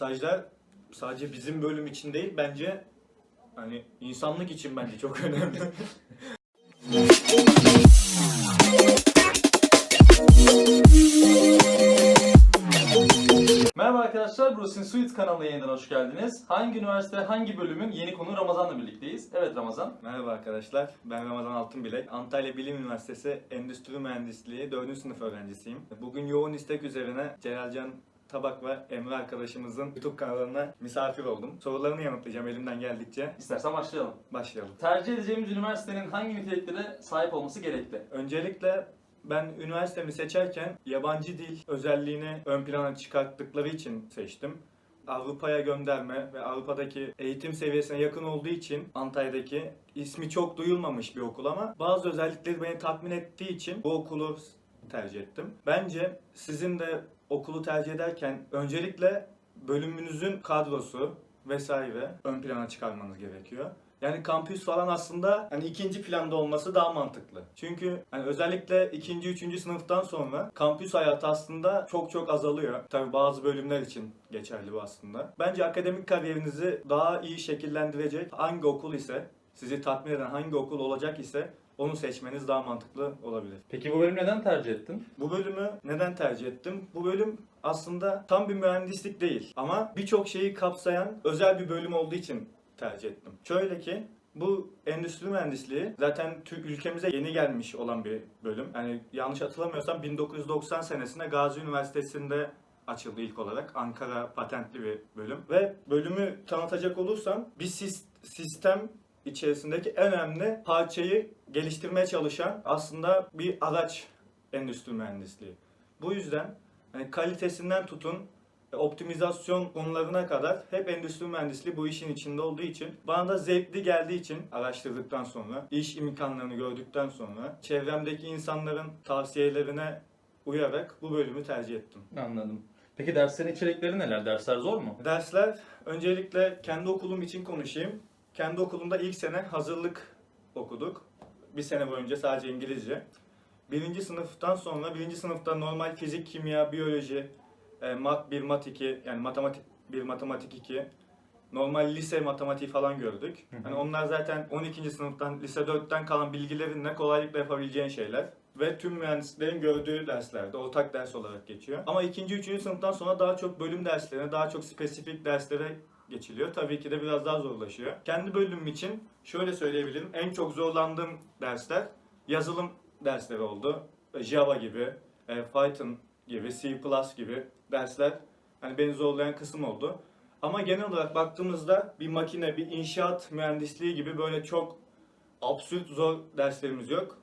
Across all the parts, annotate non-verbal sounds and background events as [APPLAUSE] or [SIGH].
Stajlar sadece bizim bölüm için değil bence hani insanlık için bence çok [LAUGHS] önemli. Merhaba arkadaşlar, Bruce'in Sweet kanalına yeniden hoş geldiniz. Hangi üniversite, hangi bölümün yeni konu Ramazan'la birlikteyiz. Evet Ramazan. Merhaba arkadaşlar, ben Ramazan Altınbilek. Antalya Bilim Üniversitesi Endüstri Mühendisliği 4. sınıf öğrencisiyim. Bugün yoğun istek üzerine Celalcan Tabak ve Emre arkadaşımızın YouTube kanalına misafir oldum. Sorularını yanıtlayacağım elimden geldikçe. İstersen başlayalım. Başlayalım. Tercih edeceğimiz üniversitenin hangi niteliklere sahip olması gerekli? Öncelikle ben üniversitemi seçerken yabancı dil özelliğini ön plana çıkarttıkları için seçtim. Avrupa'ya gönderme ve Avrupa'daki eğitim seviyesine yakın olduğu için Antalya'daki ismi çok duyulmamış bir okul ama bazı özellikleri beni tatmin ettiği için bu okulu tercih ettim. Bence sizin de okulu tercih ederken öncelikle bölümünüzün kadrosu vesaire ön plana çıkarmanız gerekiyor. Yani kampüs falan aslında hani ikinci planda olması daha mantıklı. Çünkü hani özellikle ikinci, üçüncü sınıftan sonra kampüs hayatı aslında çok çok azalıyor. Tabi bazı bölümler için geçerli bu aslında. Bence akademik kariyerinizi daha iyi şekillendirecek hangi okul ise, sizi tatmin eden hangi okul olacak ise onu seçmeniz daha mantıklı olabilir. Peki bu bölümü neden tercih ettin? Bu bölümü neden tercih ettim? Bu bölüm aslında tam bir mühendislik değil ama birçok şeyi kapsayan özel bir bölüm olduğu için tercih ettim. Şöyle ki bu endüstri mühendisliği zaten Türk ülkemize yeni gelmiş olan bir bölüm. Yani yanlış hatırlamıyorsam 1990 senesinde Gazi Üniversitesi'nde açıldı ilk olarak. Ankara patentli bir bölüm. Ve bölümü tanıtacak olursam bir sis- sistem içerisindeki en önemli parçayı geliştirmeye çalışan aslında bir araç endüstri mühendisliği. Bu yüzden hani kalitesinden tutun e, optimizasyon konularına kadar hep endüstri mühendisliği bu işin içinde olduğu için bana da zevkli geldiği için araştırdıktan sonra iş imkanlarını gördükten sonra çevremdeki insanların tavsiyelerine uyarak bu bölümü tercih ettim. Anladım. Peki derslerin içerikleri neler? Dersler zor mu? Dersler öncelikle kendi okulum için konuşayım. Kendi okulumda ilk sene hazırlık okuduk. Bir sene boyunca sadece İngilizce. Birinci sınıftan sonra birinci sınıfta normal fizik, kimya, biyoloji, e, mat 1, mat 2 yani matematik 1, matematik 2 normal lise matematiği falan gördük. Hı hı. Hani onlar zaten 12. sınıftan, lise 4'ten kalan bilgilerinle kolaylıkla yapabileceğin şeyler. Ve tüm mühendislerin gördüğü derslerde ortak ders olarak geçiyor. Ama ikinci, üçüncü sınıftan sonra daha çok bölüm derslerine, daha çok spesifik derslere geçiliyor. Tabii ki de biraz daha zorlaşıyor. Kendi bölümüm için şöyle söyleyebilirim. En çok zorlandığım dersler yazılım dersleri oldu. Java gibi, e, Python gibi, C++ gibi dersler hani beni zorlayan kısım oldu. Ama genel olarak baktığımızda bir makine, bir inşaat mühendisliği gibi böyle çok absürt zor derslerimiz yok.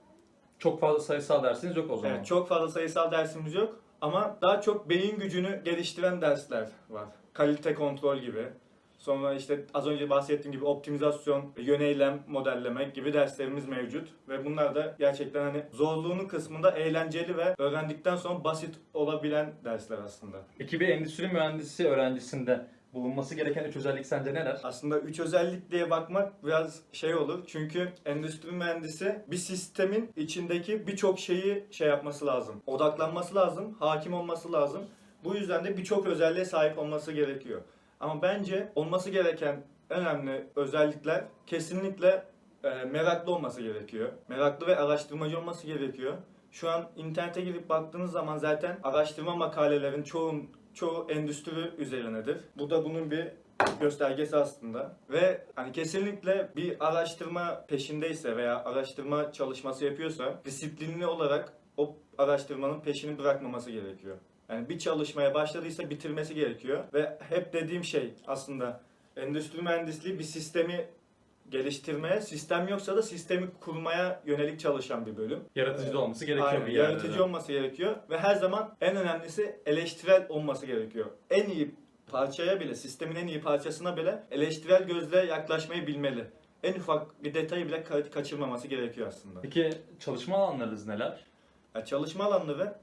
Çok fazla sayısal dersiniz yok o zaman. Evet, çok fazla sayısal dersimiz yok ama daha çok beyin gücünü geliştiren dersler var. Kalite kontrol gibi. Sonra işte az önce bahsettiğim gibi optimizasyon, yöneylem, modellemek gibi derslerimiz mevcut. Ve bunlar da gerçekten hani zorluğunun kısmında eğlenceli ve öğrendikten sonra basit olabilen dersler aslında. Peki bir endüstri mühendisi öğrencisinde bulunması gereken üç özellik sence neler? Aslında üç özellik diye bakmak biraz şey olur. Çünkü endüstri mühendisi bir sistemin içindeki birçok şeyi şey yapması lazım. Odaklanması lazım, hakim olması lazım. Bu yüzden de birçok özelliğe sahip olması gerekiyor. Ama bence olması gereken önemli özellikler kesinlikle e, meraklı olması gerekiyor. Meraklı ve araştırmacı olması gerekiyor. Şu an internete girip baktığınız zaman zaten araştırma makalelerin çoğun çoğu endüstri üzerinedir. Bu da bunun bir göstergesi aslında. Ve hani kesinlikle bir araştırma peşindeyse veya araştırma çalışması yapıyorsa disiplinli olarak o araştırmanın peşini bırakmaması gerekiyor. Yani bir çalışmaya başladıysa bitirmesi gerekiyor. Ve hep dediğim şey aslında endüstri mühendisliği bir sistemi geliştirmeye, sistem yoksa da sistemi kurmaya yönelik çalışan bir bölüm. Yaratıcı da olması gerekiyor Aynen, bir yerde. Yaratıcı de. olması gerekiyor ve her zaman en önemlisi eleştirel olması gerekiyor. En iyi parçaya bile, sistemin en iyi parçasına bile eleştirel gözle yaklaşmayı bilmeli. En ufak bir detayı bile ka- kaçırmaması gerekiyor aslında. Peki çalışma alanlarınız neler? Ya çalışma alanları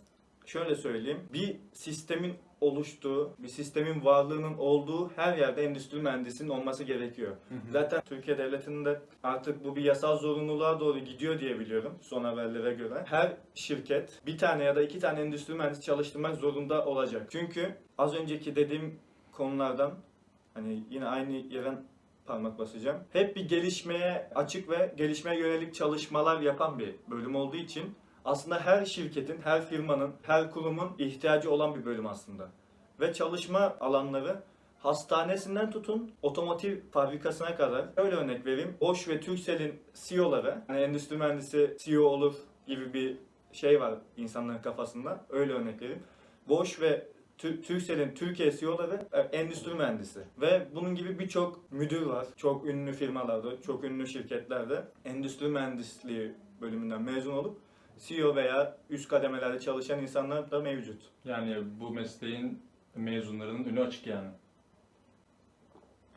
şöyle söyleyeyim. Bir sistemin oluştuğu, bir sistemin varlığının olduğu her yerde endüstri mühendisinin olması gerekiyor. Zaten Türkiye Devleti'nin de artık bu bir yasal zorunluluğa doğru gidiyor diye biliyorum son haberlere göre. Her şirket bir tane ya da iki tane endüstri mühendisi çalıştırmak zorunda olacak. Çünkü az önceki dediğim konulardan hani yine aynı yere parmak basacağım. Hep bir gelişmeye açık ve gelişmeye yönelik çalışmalar yapan bir bölüm olduğu için aslında her şirketin, her firmanın, her kurumun ihtiyacı olan bir bölüm aslında. Ve çalışma alanları hastanesinden tutun otomotiv fabrikasına kadar. Öyle örnek vereyim. Bosch ve Turkcell'in CEO'ları, hani endüstri mühendisi CEO olur gibi bir şey var insanların kafasında. Öyle örnek vereyim. Bosch ve Turkcell'in Türkiye CEO'ları e, endüstri mühendisi. Ve bunun gibi birçok müdür var. Çok ünlü firmalarda, çok ünlü şirketlerde endüstri mühendisliği bölümünden mezun olup CEO veya üst kademelerde çalışan insanlar da mevcut. Yani bu mesleğin mezunlarının önü açık yani.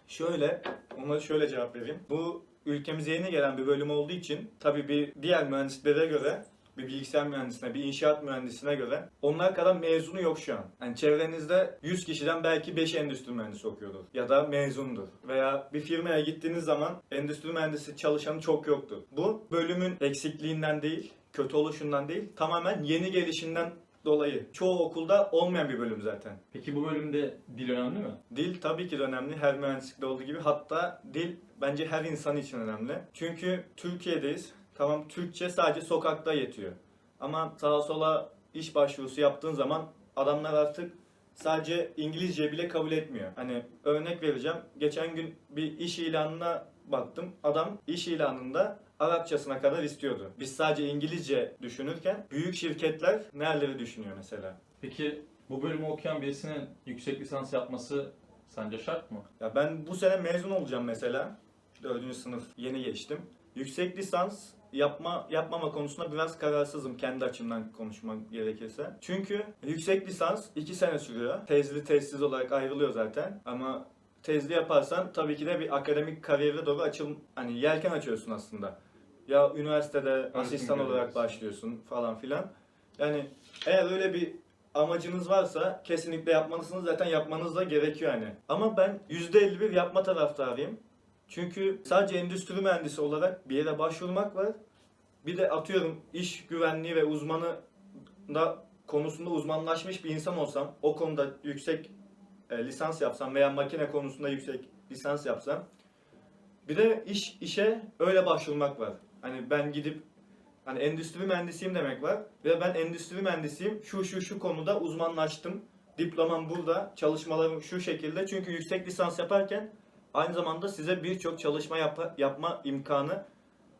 Şöyle, ona şöyle cevap vereyim. Bu ülkemize yeni gelen bir bölüm olduğu için tabii bir diğer mühendislere göre bir bilgisayar mühendisine, bir inşaat mühendisine göre onlar kadar mezunu yok şu an. Yani çevrenizde 100 kişiden belki 5 endüstri mühendisi okuyordur ya da mezundur. Veya bir firmaya gittiğiniz zaman endüstri mühendisi çalışanı çok yoktur. Bu bölümün eksikliğinden değil, kötü oluşundan değil, tamamen yeni gelişinden dolayı. Çoğu okulda olmayan bir bölüm zaten. Peki bu bölümde dil önemli mi? Dil tabii ki de önemli. Her mühendislikte olduğu gibi. Hatta dil bence her insan için önemli. Çünkü Türkiye'deyiz. Tamam Türkçe sadece sokakta yetiyor. Ama sağa sola iş başvurusu yaptığın zaman adamlar artık sadece İngilizce bile kabul etmiyor. Hani örnek vereceğim. Geçen gün bir iş ilanına baktım. Adam iş ilanında Arapçasına kadar istiyordu. Biz sadece İngilizce düşünürken büyük şirketler nereleri düşünüyor mesela? Peki bu bölümü okuyan birisinin yüksek lisans yapması sence şart mı? Ya ben bu sene mezun olacağım mesela. Dördüncü sınıf yeni geçtim. Yüksek lisans yapma yapmama konusunda biraz kararsızım kendi açımdan konuşmak gerekirse. Çünkü yüksek lisans 2 sene sürüyor. Tezli tezsiz olarak ayrılıyor zaten. Ama tezli yaparsan tabii ki de bir akademik kariyere doğru açıl hani yelken açıyorsun aslında. Ya üniversitede asistan olarak görevlisi. başlıyorsun falan filan. Yani eğer öyle bir amacınız varsa kesinlikle yapmalısınız. Zaten yapmanız da gerekiyor hani. Ama ben %51 yapma taraftarıyım. Çünkü sadece endüstri mühendisi olarak bir yere başvurmak var. Bir de atıyorum iş güvenliği ve uzmanı da konusunda uzmanlaşmış bir insan olsam, o konuda yüksek e, lisans yapsam veya makine konusunda yüksek lisans yapsam bir de iş işe öyle başvurmak var. Hani ben gidip hani endüstri mühendisiyim demek var ve ben endüstri mühendisiyim. Şu şu şu konuda uzmanlaştım. Diplomam burada, çalışmalarım şu şekilde. Çünkü yüksek lisans yaparken aynı zamanda size birçok çalışma yap- yapma imkanı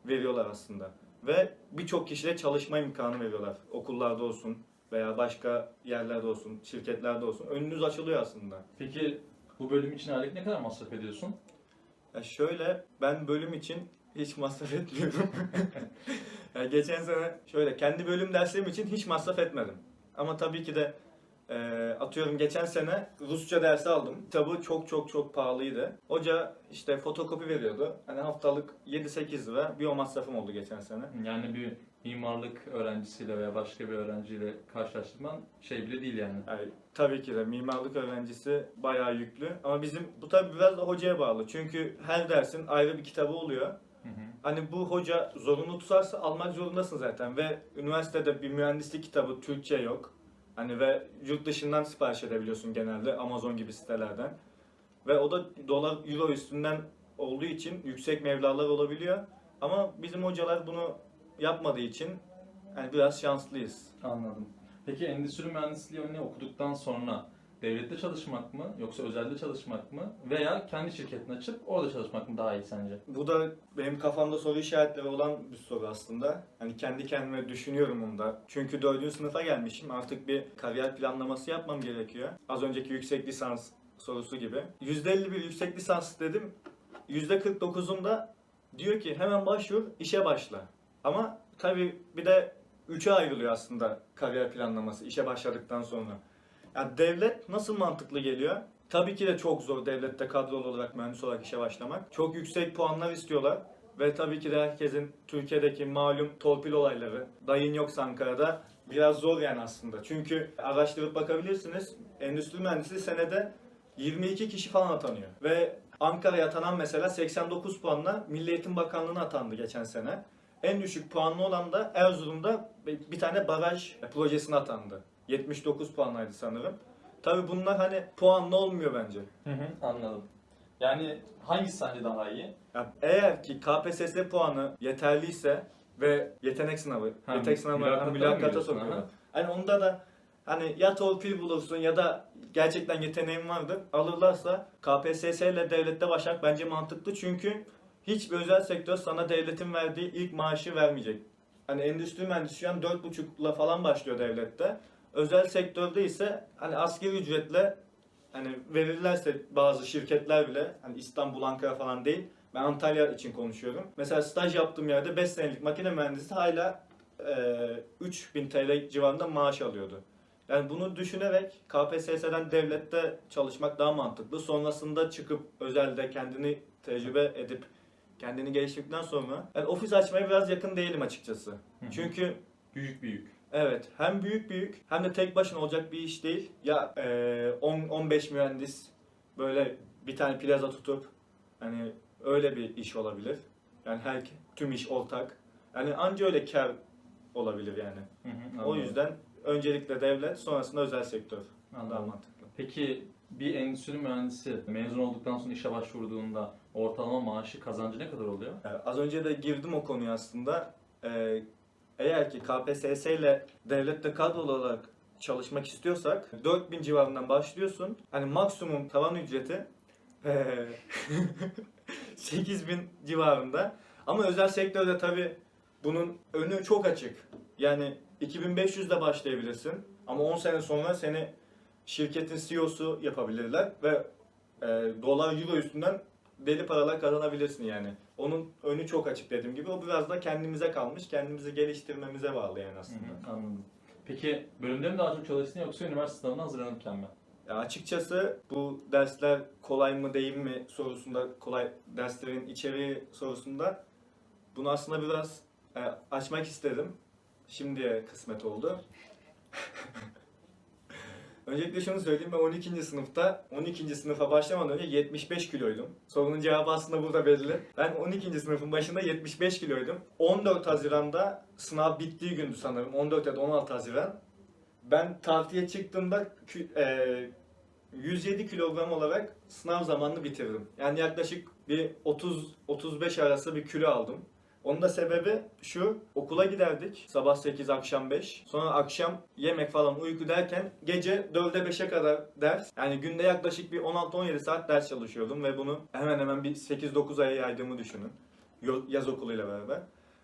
veriyorlar aslında. Ve birçok kişiye çalışma imkanı veriyorlar. Okullarda olsun veya başka yerlerde olsun, şirketlerde olsun. Önünüz açılıyor aslında. Peki bu bölüm için aylık ne kadar masraf ediyorsun? Ya şöyle ben bölüm için hiç masraf etmiyorum. [LAUGHS] ya geçen sene şöyle kendi bölüm derslerim için hiç masraf etmedim. Ama tabii ki de e, atıyorum geçen sene Rusça dersi aldım. Kitabı çok çok çok pahalıydı. Hoca işte fotokopi veriyordu. Hani haftalık 7-8 lira bir o masrafım oldu geçen sene. Yani bir mimarlık öğrencisiyle veya başka bir öğrenciyle karşılaştırman şey bile değil yani. Yani tabii ki de mimarlık öğrencisi bayağı yüklü. Ama bizim bu tabii biraz da hocaya bağlı. Çünkü her dersin ayrı bir kitabı oluyor. Hı hı. Hani bu hoca zorunlu tutarsa almak zorundasın zaten ve üniversitede bir mühendislik kitabı Türkçe yok. Hani ve yurt dışından sipariş edebiliyorsun genelde Amazon gibi sitelerden. Ve o da dolar euro üstünden olduğu için yüksek mevlalar olabiliyor. Ama bizim hocalar bunu yapmadığı için yani biraz şanslıyız. Anladım. Peki endüstri mühendisliğini okuduktan sonra devlette çalışmak mı yoksa özelde çalışmak mı veya kendi şirketini açıp orada çalışmak mı daha iyi sence? Bu da benim kafamda soru işaretleri olan bir soru aslında. Hani kendi kendime düşünüyorum bunu da. Çünkü dördüncü sınıfa gelmişim. Artık bir kariyer planlaması yapmam gerekiyor. Az önceki yüksek lisans sorusu gibi. %51 yüksek lisans dedim. %49'unda diyor ki hemen başvur, işe başla. Ama tabii bir de üçe ayrılıyor aslında kariyer planlaması işe başladıktan sonra. Yani devlet nasıl mantıklı geliyor? Tabii ki de çok zor devlette kadrolu olarak mühendis olarak işe başlamak. Çok yüksek puanlar istiyorlar. Ve tabii ki de herkesin Türkiye'deki malum torpil olayları, dayın yoksa Ankara'da biraz zor yani aslında. Çünkü araştırıp bakabilirsiniz. Endüstri mühendisi senede 22 kişi falan atanıyor. Ve Ankara'ya atanan mesela 89 puanla Milli Eğitim Bakanlığı'na atandı geçen sene. En düşük puanlı olan da Erzurum'da bir tane baraj projesine atandı. 79 puanlaydı sanırım. Tabi bunlar hani puanlı olmuyor bence. Hı hı, anladım. Yani hangisi sence daha iyi? Ya eğer ki KPSS puanı yeterliyse ve yetenek sınavı, Ha, yetenek sınavı mülakata sokuyorlar. Hani onda da hani ya torpil bulursun ya da gerçekten yeteneğin vardır. Alırlarsa KPSS ile devlette başlamak bence mantıklı çünkü hiçbir özel sektör sana devletin verdiği ilk maaşı vermeyecek. Hani endüstri mühendisi şu an 4,5'la falan başlıyor devlette. Özel sektörde ise hani asgari ücretle hani verirlerse bazı şirketler bile hani İstanbul, Ankara falan değil. Ben Antalya için konuşuyorum. Mesela staj yaptığım yerde 5 senelik makine mühendisi hala e, 3000 TL civarında maaş alıyordu. Yani bunu düşünerek KPSS'den devlette çalışmak daha mantıklı. Sonrasında çıkıp özelde kendini tecrübe edip kendini geliştirdikten sonra yani ofis açmaya biraz yakın değilim açıkçası. Hı hı. Çünkü Büyük büyük. Evet, hem büyük büyük hem de tek başına olacak bir iş değil. Ya e, 10-15 mühendis böyle bir tane plaza tutup hani öyle bir iş olabilir. Yani her tüm iş ortak. Yani anca öyle kar olabilir yani. Hı hı, O yüzden öncelikle devlet, sonrasında özel sektör daha Anladım. mantıklı. Peki bir endüstri mühendisi mezun olduktan sonra işe başvurduğunda ortalama maaşı kazancı ne kadar oluyor? Ee, az önce de girdim o konuya aslında. Ee, eğer ki KPSS ile devlette kadrolu olarak çalışmak istiyorsak 4000 civarından başlıyorsun. Hani maksimum tavan ücreti ee, 8000 [LAUGHS] civarında. Ama özel sektörde tabi bunun önü çok açık. Yani 2500'de başlayabilirsin. Ama 10 sene sonra seni şirketin CEO'su yapabilirler ve e, dolar euro üstünden deli paralar kazanabilirsin yani. Onun önü çok açık dediğim gibi. O biraz da kendimize kalmış. Kendimizi geliştirmemize bağlı yani Hı aslında. hı, anladım. Peki bölümde mi daha çok çalıştın yoksa üniversite sınavına hazırlanırken mi? Ya açıkçası bu dersler kolay mı değil mi sorusunda, kolay derslerin içeriği sorusunda bunu aslında biraz e, açmak istedim. Şimdiye kısmet oldu. [LAUGHS] Öncelikle şunu söyleyeyim ben 12. sınıfta 12. sınıfa başlamadan önce 75 kiloydum. Sorunun cevabı aslında burada belli. Ben 12. sınıfın başında 75 kiloydum. 14 Haziran'da sınav bittiği gündü sanırım. 14 ya da 16 Haziran. Ben tartıya çıktığımda e, 107 kilogram olarak sınav zamanını bitirdim. Yani yaklaşık bir 30-35 arası bir kilo aldım. Onun da sebebi şu, okula giderdik sabah 8 akşam 5. Sonra akşam yemek falan uyku derken gece 4'e 5'e kadar ders. Yani günde yaklaşık bir 16-17 saat ders çalışıyordum ve bunu hemen hemen bir 8-9 aya yaydığımı düşünün. Yaz okuluyla beraber.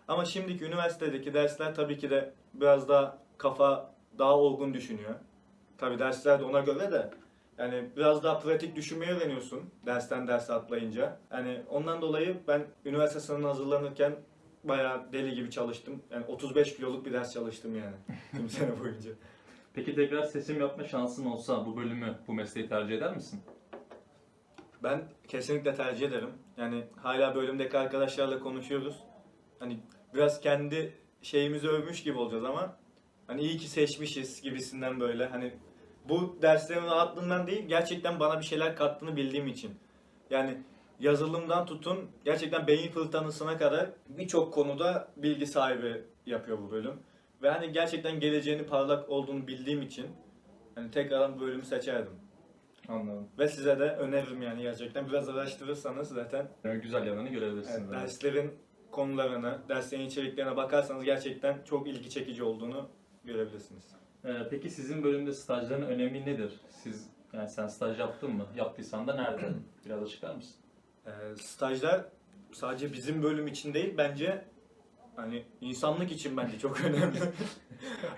Ama şimdiki üniversitedeki dersler tabii ki de biraz daha kafa daha olgun düşünüyor. Tabii dersler de ona göre de yani biraz daha pratik düşünmeyi öğreniyorsun dersten derse atlayınca. Yani ondan dolayı ben üniversite sınavına hazırlanırken bayağı deli gibi çalıştım. Yani 35 kiloluk bir ders çalıştım yani [LAUGHS] tüm sene boyunca. Peki tekrar seçim yapma şansın olsa bu bölümü, bu mesleği tercih eder misin? Ben kesinlikle tercih ederim. Yani hala bölümdeki arkadaşlarla konuşuyoruz. Hani biraz kendi şeyimizi övmüş gibi olacağız ama hani iyi ki seçmişiz gibisinden böyle. Hani bu derslerin rahatlığından değil gerçekten bana bir şeyler kattığını bildiğim için. Yani yazılımdan tutun gerçekten beyin fırtınasına kadar birçok konuda bilgi sahibi yapıyor bu bölüm. Ve hani gerçekten geleceğini parlak olduğunu bildiğim için hani tekrardan bu bölümü seçerdim. Anladım. Ve size de öneririm yani gerçekten. Biraz araştırırsanız zaten Yani güzel yanını görebilirsiniz. evet, evet. derslerin konularına, derslerin içeriklerine bakarsanız gerçekten çok ilgi çekici olduğunu görebilirsiniz. Ee, peki sizin bölümde stajların önemi nedir? Siz yani sen staj yaptın mı? Yaptıysan da nerede? [CLEARS THROAT] Biraz açıklar mısın? Ee, stajlar sadece bizim bölüm için değil bence hani insanlık için bence çok [LAUGHS] önemli.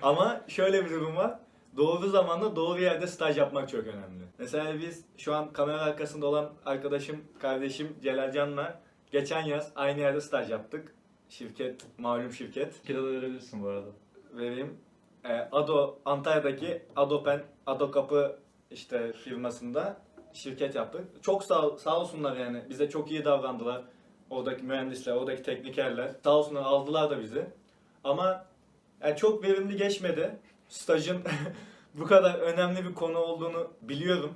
Ama şöyle bir durum var. Doğru zamanda doğru yerde staj yapmak çok önemli. Mesela biz şu an kamera arkasında olan arkadaşım, kardeşim Celal Can'la geçen yaz aynı yerde staj yaptık. Şirket, malum şirket. Da verebilirsin bu arada. vereyim. Ee, Ado Antalya'daki Adopen Ado Kapı işte firmasında şirket yaptık. Çok sağ, sağ olsunlar yani. Bize çok iyi davrandılar. Oradaki mühendisler, oradaki teknikerler. Sağ olsunlar aldılar da bizi. Ama yani çok verimli geçmedi. Stajın [LAUGHS] bu kadar önemli bir konu olduğunu biliyorum.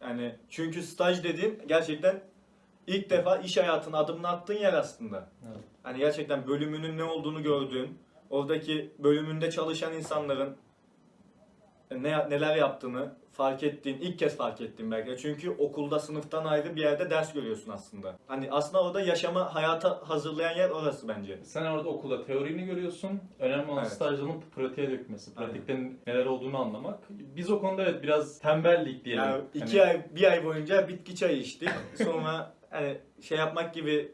Yani çünkü staj dediğin gerçekten ilk defa iş hayatına adımını attığın yer aslında. Evet. Hani gerçekten bölümünün ne olduğunu gördüğün, oradaki bölümünde çalışan insanların ne neler yaptığını fark ettiğin, ilk kez fark ettiğin belki. de. Çünkü okulda sınıftan ayrı bir yerde ders görüyorsun aslında. Hani aslında orada yaşama, hayata hazırlayan yer orası bence. Sen orada okulda teorini görüyorsun. Önemli olan Evet. stajların pratiğe dökmesi. Pratikte neler olduğunu anlamak. Biz o konuda evet biraz tembellik diyelim. Yani iki Hani- ay, bir ay boyunca bitki çayı içtik. [LAUGHS] Sonra hani şey yapmak gibi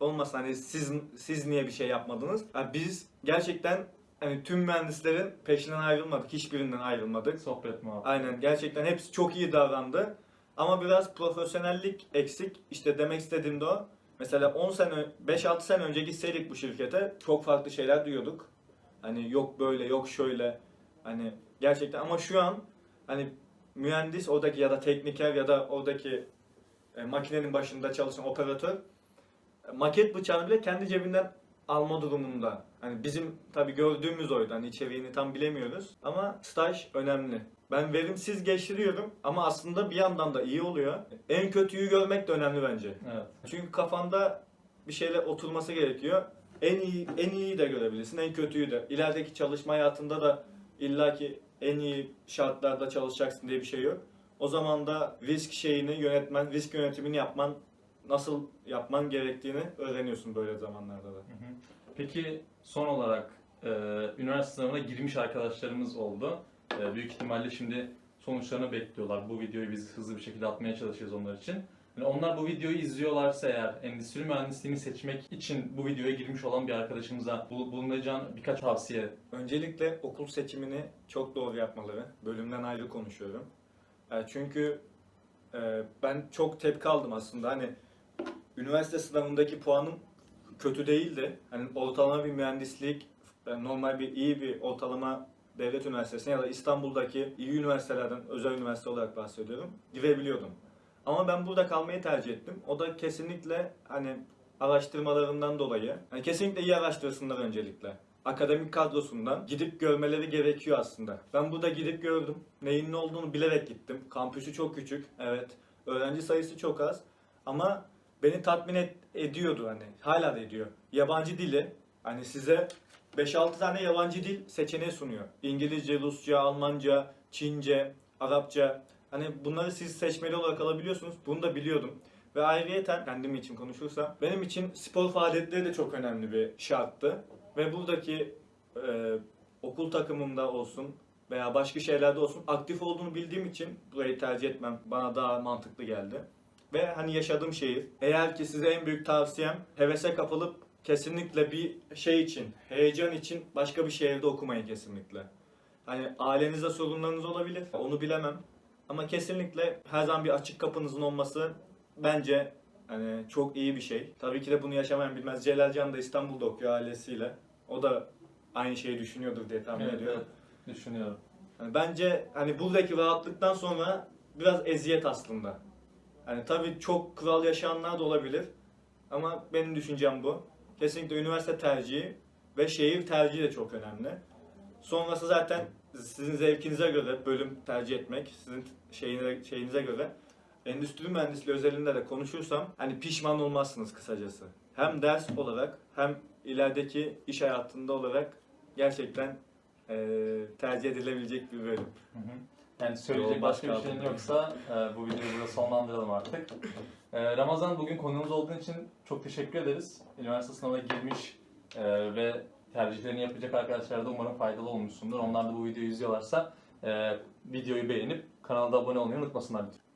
olmasın hani siz siz niye bir şey yapmadınız? Yani biz gerçekten hani tüm mühendislerin peşinden ayrılmadık. Hiçbirinden ayrılmadık. sohbet muhabbet. Aynen gerçekten hepsi çok iyi davrandı. Ama biraz profesyonellik eksik. İşte demek istediğim de o. Mesela 10 sene, 5-6 sene önce gitseydik bu şirkete çok farklı şeyler duyuyorduk. Hani yok böyle, yok şöyle. Hani gerçekten ama şu an hani mühendis oradaki ya da tekniker ya da oradaki e, makinenin başında çalışan operatör e, maket bıçağını bile kendi cebinden alma durumunda. Hani bizim tabii gördüğümüz oydu. Hani içeriğini tam bilemiyoruz. Ama staj önemli. Ben verimsiz geçiriyorum ama aslında bir yandan da iyi oluyor. En kötüyü görmek de önemli bence. Evet. Çünkü kafanda bir şeyler oturması gerekiyor. En iyi en iyiyi de görebilirsin, en kötüyü de. İlerideki çalışma hayatında da illaki en iyi şartlarda çalışacaksın diye bir şey yok. O zaman da risk şeyini yönetmen, risk yönetimini yapman, nasıl yapman gerektiğini öğreniyorsun böyle zamanlarda da. Peki son olarak e, üniversite sınavına girmiş arkadaşlarımız oldu. E, büyük ihtimalle şimdi sonuçlarını bekliyorlar. Bu videoyu biz hızlı bir şekilde atmaya çalışıyoruz onlar için. Yani onlar bu videoyu izliyorlarsa eğer endüstri mühendisliğini seçmek için bu videoya girmiş olan bir arkadaşımıza bul- bulunacağın birkaç tavsiye. Öncelikle okul seçimini çok doğru yapmaları. Bölümden ayrı konuşuyorum. E, çünkü e, ben çok tepki aldım aslında. Hani üniversite sınavındaki puanım kötü değildi. Hani ortalama bir mühendislik, normal bir iyi bir ortalama devlet üniversitesine ya da İstanbul'daki iyi üniversitelerden, özel üniversite olarak bahsediyorum. Girebiliyordum. Ama ben burada kalmayı tercih ettim. O da kesinlikle hani araştırmalarından dolayı. Hani kesinlikle iyi araştırsınlar öncelikle. Akademik kadrosundan gidip görmeleri gerekiyor aslında. Ben burada gidip gördüm. Neyin ne olduğunu bilerek gittim. Kampüsü çok küçük. Evet. Öğrenci sayısı çok az. Ama beni tatmin et- ediyordu hani. Hala da ediyor. Yabancı dili hani size 5-6 tane yabancı dil seçeneği sunuyor. İngilizce, Rusça, Almanca, Çince, Arapça. Hani bunları siz seçmeli olarak alabiliyorsunuz. Bunu da biliyordum. Ve ayrıyeten kendim için konuşursam benim için spor faaliyetleri de çok önemli bir şarttı. Ve buradaki e, okul takımımda olsun veya başka şeylerde olsun aktif olduğunu bildiğim için burayı tercih etmem bana daha mantıklı geldi. Ve hani yaşadığım şehir. Eğer ki size en büyük tavsiyem hevese kapılıp kesinlikle bir şey için, heyecan için başka bir şehirde okumayın kesinlikle. Hani ailenizde sorunlarınız olabilir, onu bilemem. Ama kesinlikle her zaman bir açık kapınızın olması bence hani çok iyi bir şey. Tabii ki de bunu yaşamayan bilmez. Celal Can da İstanbul'da okuyor ailesiyle. O da aynı şeyi düşünüyordur diye tahmin Evet, ediyorum. evet, düşünüyorum. Yani bence hani buradaki rahatlıktan sonra biraz eziyet aslında. Hani tabii çok kural yaşayanlar da olabilir. Ama benim düşüncem bu. Kesinlikle üniversite tercihi ve şehir tercihi de çok önemli. Sonrası zaten sizin zevkinize göre bölüm tercih etmek, sizin şeyine, şeyinize göre. Endüstri mühendisliği özelinde de konuşursam hani pişman olmazsınız kısacası. Hem ders olarak hem ilerideki iş hayatında olarak gerçekten eee, tercih edilebilecek bir bölüm. Hı hı. Yani söyleyecek Yo, başka bir şeyin yoksa e, bu videoyu burada sonlandıralım artık. E, Ramazan bugün konuğumuz olduğun için çok teşekkür ederiz. Üniversite sınavına girmiş e, ve tercihlerini yapacak arkadaşlara da umarım faydalı olmuşsundur. Onlar da bu videoyu izliyorlarsa e, videoyu beğenip kanala da abone olmayı unutmasınlar lütfen.